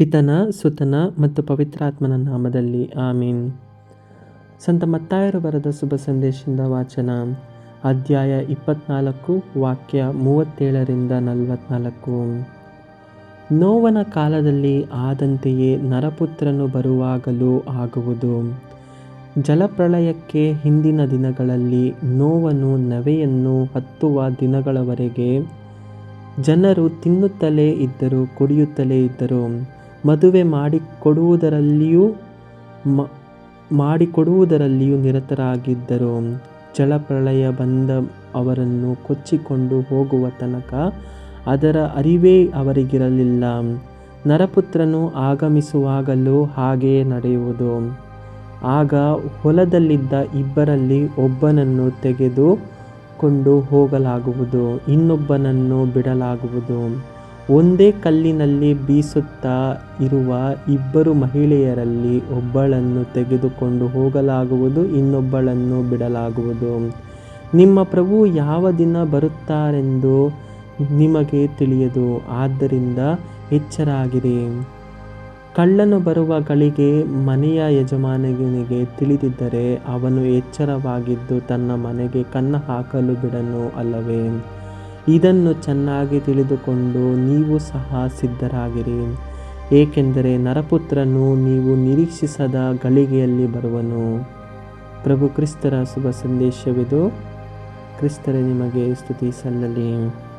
ಪಿತನ, ಸುತನ ಮತ್ತು ಪವಿತ್ರಾತ್ಮನ ನಾಮದಲ್ಲಿ ಆಮೀನ್. ಸಂತ ಮತ್ತಾಯರು ಬರೆದ ಶುಭ ಸಂದೇಶದ ವಾಚನ. ಅಧ್ಯಾಯ ಇಪ್ಪತ್ನಾಲ್ಕು, ವಾಕ್ಯ ಮೂವತ್ತೇಳರಿಂದ ನಲವತ್ನಾಲ್ಕು. ನೋವನ ಕಾಲದಲ್ಲಿ ಆದಂತೆಯೇ ನರಪುತ್ರನು ಬರುವಾಗಲೂ ಆಗುವುದು. ಜಲಪ್ರಳಯಕ್ಕೆ ಹಿಂದಿನ ದಿನಗಳಲ್ಲಿ ನೋವನು ನವೆಯನ್ನು ಹತ್ತುವ ದಿನಗಳವರೆಗೆ ಜನರು ತಿನ್ನುತ್ತಲೇ ಇದ್ದರು, ಕುಡಿಯುತ್ತಲೇ ಇದ್ದರು. ಮದುವೆ ಮಾಡಿಕೊಡುವುದರಲ್ಲಿಯೂ ಮ, ಮಾಡಿಕೊಡುವುದರಲ್ಲಿಯೂ ನಿರತರಾಗಿದ್ದರು. ಜಲಪ್ರಳಯ ಬಂದ ಅವರನ್ನು ಕೊಚ್ಚಿಕೊಂಡು ಹೋಗುವ ತನಕ ಅದರ ಅರಿವೇ ಅವರಿಗಿರಲಿಲ್ಲ. ನರಪುತ್ರನು ಆಗಮಿಸುವಾಗಲೂ ಹಾಗೆಯೇ ನಡೆಯುವುದು. ಆಗ ಹೊಲದಲ್ಲಿದ್ದ ಇಬ್ಬರಲ್ಲಿ ಒಬ್ಬನನ್ನು ತೆಗೆದು ಕೊಂಡು ಹೋಗಲಾಗುವುದು, ಇನ್ನೊಬ್ಬನನ್ನು ಬಿಡಲಾಗುವುದು. ಒಂದೇ ಕಲ್ಲಿನಲ್ಲಿ ಬೀಸುತ್ತಾ ಇರುವ ಇಬ್ಬರು ಮಹಿಳೆಯರಲ್ಲಿ ಒಬ್ಬಳನ್ನು ತೆಗೆದುಕೊಂಡು ಹೋಗಲಾಗುವುದು, ಇನ್ನೊಬ್ಬಳನ್ನು ಬಿಡಲಾಗುವುದು. ನಿಮ್ಮ ಪ್ರಭು ಯಾವ ದಿನ ಬರುತ್ತಾರೆಂದು ನಿಮಗೆ ತಿಳಿಯದು, ಆದ್ದರಿಂದ ಎಚ್ಚರಾಗಿರಿ. ಕಳ್ಳನು ಬರುವ ಗಳಿಗೆ ಮನೆಯ ಯಜಮಾನನಿಗೆ ತಿಳಿದಿದ್ದರೆ ಅವನು ಎಚ್ಚರವಾಗಿದ್ದು ತನ್ನ ಮನೆಗೆ ಕನ್ನ ಹಾಕಲು ಬಿಡನು ಅಲ್ಲವೇ? ಇದನ್ನು ಚೆನ್ನಾಗಿ ತಿಳಿದುಕೊಂಡು ನೀವು ಸಹ ಸಿದ್ಧರಾಗಿರಿ. ಏಕೆಂದರೆ ನರಪುತ್ರನು ನೀವು ನಿರೀಕ್ಷಿಸದ ಗಳಿಗೆಯಲ್ಲಿ ಬರುವನು. ಪ್ರಭು ಕ್ರಿಸ್ತರ ಶುಭ ಸಂದೇಶವಿದು. ಕ್ರಿಸ್ತರ, ನಿಮಗೆ ಸ್ತುತಿ ಸಲ್ಲಲಿ.